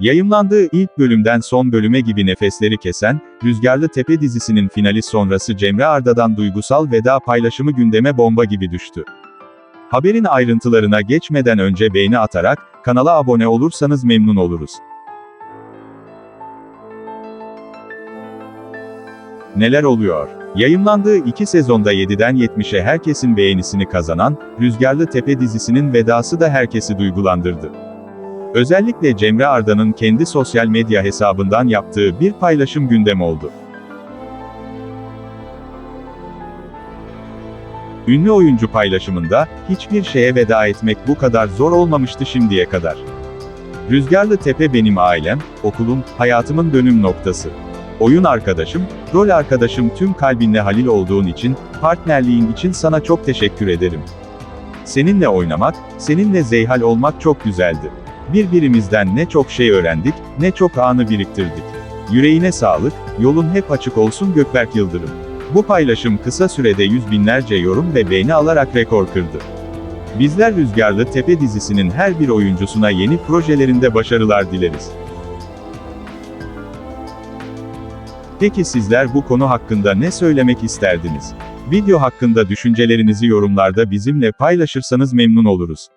Yayımlandığı ilk bölümden son bölüme gibi nefesleri kesen, Rüzgarlı Tepe dizisinin finali sonrası Cemre Arda'dan duygusal veda paylaşımı gündeme bomba gibi düştü. Haberin ayrıntılarına geçmeden önce beğeni atarak, kanala abone olursanız memnun oluruz. Neler oluyor? Yayımlandığı iki sezonda 7'den 70'e herkesin beğenisini kazanan, Rüzgarlı Tepe dizisinin vedası da herkesi duygulandırdı. Özellikle Cemre Arda'nın kendi sosyal medya hesabından yaptığı bir paylaşım gündem oldu. Ünlü oyuncu paylaşımında, hiçbir şeye veda etmek bu kadar zor olmamıştı şimdiye kadar. Rüzgarlı Tepe benim ailem, okulum, hayatımın dönüm noktası. Oyun arkadaşım, rol arkadaşım tüm kalbinle Halil olduğun için, partnerliğin için sana çok teşekkür ederim. Seninle oynamak, seninle Zeyhal olmak çok güzeldi. Birbirimizden ne çok şey öğrendik, ne çok anı biriktirdik. Yüreğine sağlık, yolun hep açık olsun Gökberk Yıldırım. Bu paylaşım kısa sürede yüz binlerce yorum ve beğeni alarak rekor kırdı. Bizler Rüzgarlı Tepe dizisinin her bir oyuncusuna yeni projelerinde başarılar dileriz. Peki sizler bu konu hakkında ne söylemek isterdiniz? Video hakkında düşüncelerinizi yorumlarda bizimle paylaşırsanız memnun oluruz.